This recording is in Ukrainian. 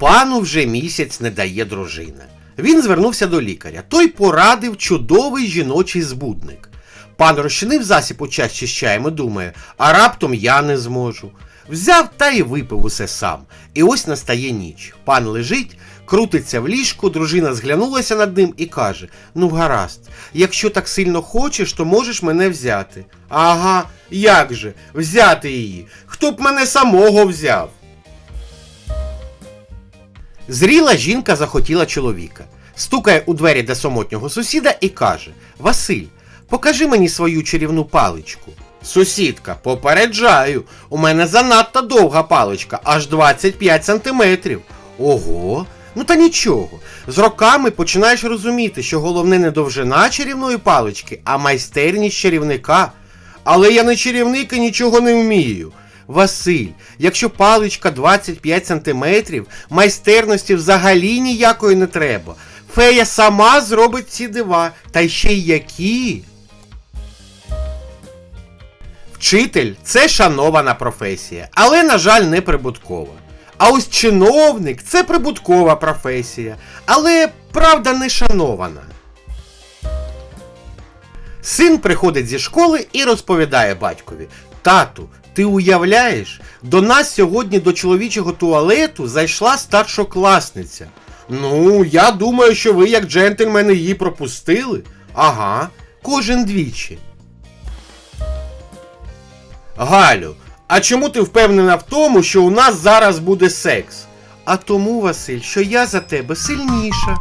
Пану вже місяць не дає дружина. Він звернувся до лікаря. Той порадив чудовий жіночий збудник. Пан розчинив засіб у чашці з чаєм і думає, а раптом я не зможу. Взяв та й випив усе сам. І ось настає ніч. Пан лежить, крутиться в ліжку, дружина зглянулася над ним і каже: Ну, гаразд, якщо так сильно хочеш, то можеш мене взяти. Ага, як же, взяти її? Хто б мене самого взяв? Зріла жінка захотіла чоловіка. Стукає у двері до самотнього сусіда і каже: Василь, покажи мені свою чарівну паличку. Сусідка, попереджаю, у мене занадто довга паличка, аж 25 сантиметрів. Ого, ну та нічого. З роками починаєш розуміти, що головне не довжина чарівної палички, а майстерність чарівника. Але я не чарівник і нічого не вмію. Василь, якщо паличка 25 сантиметрів, майстерності взагалі ніякої не треба. Фея сама зробить ці дива, та ще й які. Вчитель це шанована професія, але, на жаль, не прибуткова. А ось чиновник це прибуткова професія, але правда не шанована. Син приходить зі школи і розповідає батькові: Тату, ти уявляєш, до нас сьогодні до чоловічого туалету зайшла старшокласниця. Ну, я думаю, що ви, як джентльмени, її пропустили. Ага, кожен двічі. Галю, а чому ти впевнена в тому, що у нас зараз буде секс? А тому, Василь, що я за тебе сильніша.